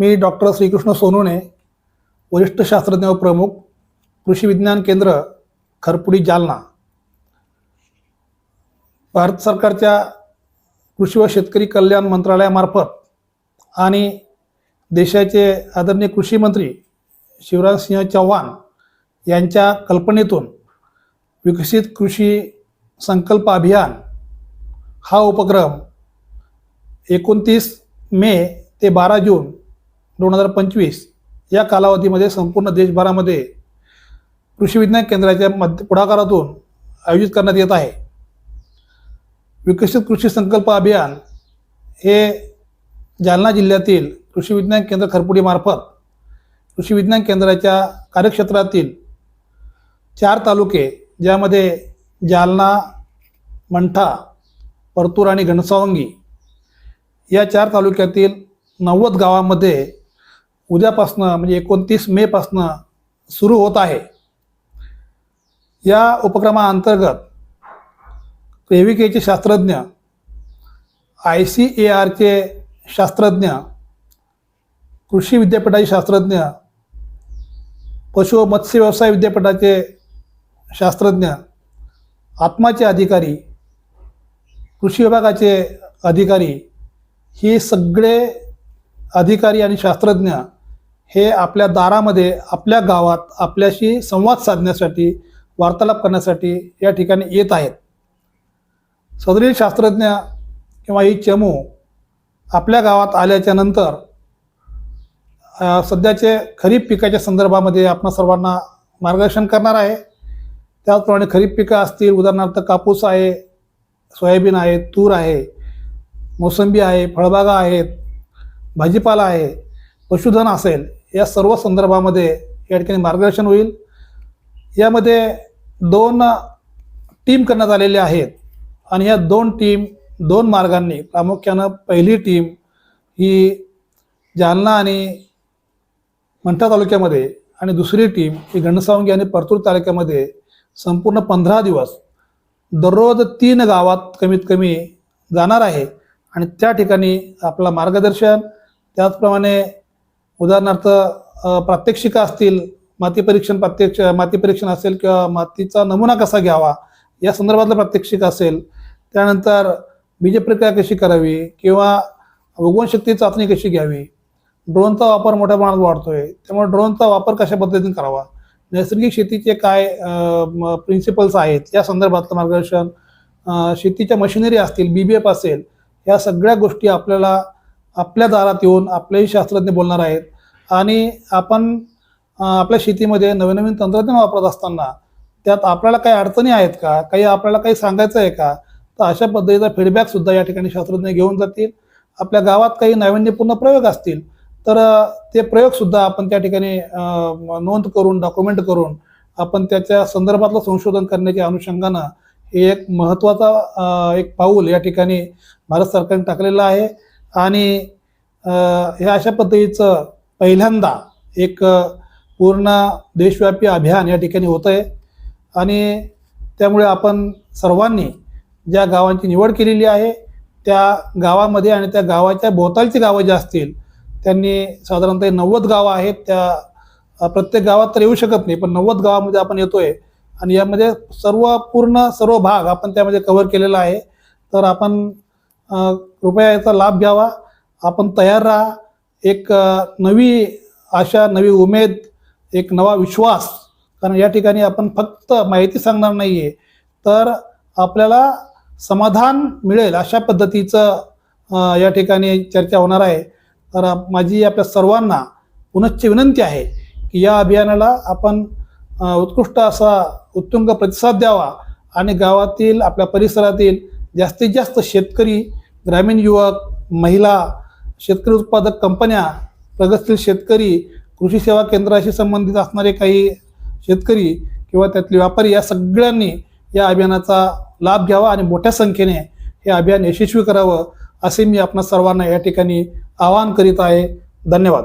मी doctor Shrikrishna Sonawane वरिष्ठ शास्त्रज्ञ व प्रमुख कृषी विज्ञान केंद्र खरपुडी जालना. भारत सरकारच्या कृषी व शेतकरी कल्याण मंत्रालयामार्फत आणि देशाचे आदरणीय कृषी मंत्री शिवराजसिंह चौहान यांच्या कल्पनेतून विकसित कृषी संकल्प अभियान हा उपक्रम एकोणतीस मे ते बारा जून दोन हजार पंचवीस या कालावधीमध्ये संपूर्ण देशभरामध्ये कृषी विज्ञान केंद्राच्या मध्य पुढाकारातून आयोजित करण्यात येत आहे. विकसित कृषी संकल्प अभियान हे जालना जिल्ह्यातील कृषी विज्ञान केंद्र खरपुडीमार्फत कृषी विज्ञान केंद्राच्या कार्यक्षेत्रातील चार तालुके ज्यामध्ये जालना मंठा परतूर आणि घनसावंगी या चार तालुक्यातील नव्वद गावामध्ये उद्यापासनं म्हणजे एकोणतीस मेपासनं सुरू होत आहे. या उपक्रमाअंतर्गत केविकेचे शास्त्रज्ञ आय सी ए आरचे शास्त्रज्ञ कृषी विद्यापीठाचे शास्त्रज्ञ पशु मत्स्य व्यवसाय विद्यापीठाचे शास्त्रज्ञ आत्माचे अधिकारी कृषी विभागाचे अधिकारी हे सगळे अधिकारी आणि शास्त्रज्ञ हे आपल्या दारामध्ये आपल्या गावात आपल्याशी संवाद साधण्यासाठी वार्तालाप करण्यासाठी या ठिकाणी येत आहेत. सदरील शास्त्रज्ञ किंवा ही चमू आपल्या गावात आल्याच्यानंतर सध्याचे खरीप पिकाच्या संदर्भामध्ये आपण सर्वांना मार्गदर्शन करणार आहे. त्याचप्रमाणे खरीप पिकं असतील उदाहरणार्थ कापूस आहे सोयाबीन आहे तूर आहे मोसंबी आहे फळबागा आहेत भाजीपाला आहे पशुधन असेल या सर्व संदर्भामध्ये या ठिकाणी मार्गदर्शन होईल. यामध्ये दोन टीम करण्यात आलेल्या आहेत आणि या दोन टीम दोन मार्गांनी प्रामुख्यानं पहिली टीम ही जालना आणि मंठा तालुक्यामध्ये आणि दुसरी टीम ही घनसावंगी आणि परतूर तालुक्यामध्ये संपूर्ण पंधरा दिवस दररोज तीन गावात कमीत कमी जाणार आहे आणि त्या ठिकाणी आपला मार्गदर्शन त्याचप्रमाणे उदाहरणार्थ प्रात्यक्षिका असतील माती परीक्षण प्रात्यक्ष माती परीक्षण असेल किंवा मातीचा नमुना कसा घ्यावा या संदर्भातलं प्रात्यक्षिक असेल. त्यानंतर बीजप्रक्रिया कशी करावी किंवा उगवणशक्ती चाचणी कशी घ्यावी ड्रोनचा वापर मोठ्या प्रमाणात वाढतोय त्यामुळे ड्रोनचा वापर कशा पद्धतीने करावा नैसर्गिक शेतीचे काय प्रिन्सिपल्स आहेत या संदर्भातलं मार्गदर्शन शेतीच्या मशिनरी असतील बी बी एफ असेल या सगळ्या गोष्टी आपल्याला आपल्या दारात येऊन आपलेही शास्त्रज्ञ बोलणार आहेत. आणि आपण आपल्या शेतीमध्ये नवीन नवीन तंत्रज्ञान वापरत असताना त्यात आपल्याला काही अडचणी आहेत का? काही आपल्याला काही सांगायचं आहे का? तर अशा पद्धतीचा फीडबॅकसुद्धा या ठिकाणी शास्त्रज्ञ घेऊन जातील. आपल्या गावात काही नाविन्यपूर्ण प्रयोग असतील तर ते प्रयोगसुद्धा आपण त्या ठिकाणी नोंद करून डॉक्युमेंट करून आपण त्याच्या संदर्भातलं संशोधन करण्याच्या अनुषंगानं हे एक महत्त्वाचा एक पाऊल या ठिकाणी भारत सरकारने टाकलेलं आहे. आणि हे अशा पद्धतीचं पहिल्यांदा एक पूर्ण देशव्यापी अभियान या ठिकाणी होतं आहे आणि त्यामुळे आपण सर्वांनी ज्या गावांची निवड केलेली आहे त्या गावामध्ये आणि त्या गावाच्या भोवतालची गावं ज्या असतील त्यांनी साधारणतः नव्वद गावं आहेत. त्या प्रत्येक गावात तर येऊ शकत नाही पण नव्वद गावामध्ये आपण येतोय. आणि यामध्ये सर्व पूर्ण सर्व भाग आपण त्यामध्ये कव्हर केलेला आहे. तर आपण कृपया याचा लाभ घ्यावा. आपण तयार राहा. एक नवी आशा नवी उमेद एक नवा विश्वास. कारण या ठिकाणी आपण फक्त माहिती सांगणार नाही आहे तर आपल्याला समाधान मिळेल अशा पद्धतीचं या ठिकाणी चर्चा होणार आहे. तर माझी आपल्या सर्वांना पुनश्च विनंती आहे की या अभियानाला आपण उत्कृष्ट असा उत्तुंग प्रतिसाद द्यावा आणि गावातील आपल्या परिसरातील जास्तीत जास्त शेतकरी ग्रामीण युवक महिला शेतकरी उत्पादक कंपन्या प्रगतशील शेतकरी कृषी सेवा केंद्राशी संबंधित असणारे काही शेतकरी किंवा त्यातले व्यापारी या सगळ्यांनी या अभियानाचा लाभ घ्यावा आणि मोठ्या संख्येने हे अभियान यशस्वी करावं असे मी आपणा सर्वांना या ठिकाणी आवाहन करीत आहे. धन्यवाद.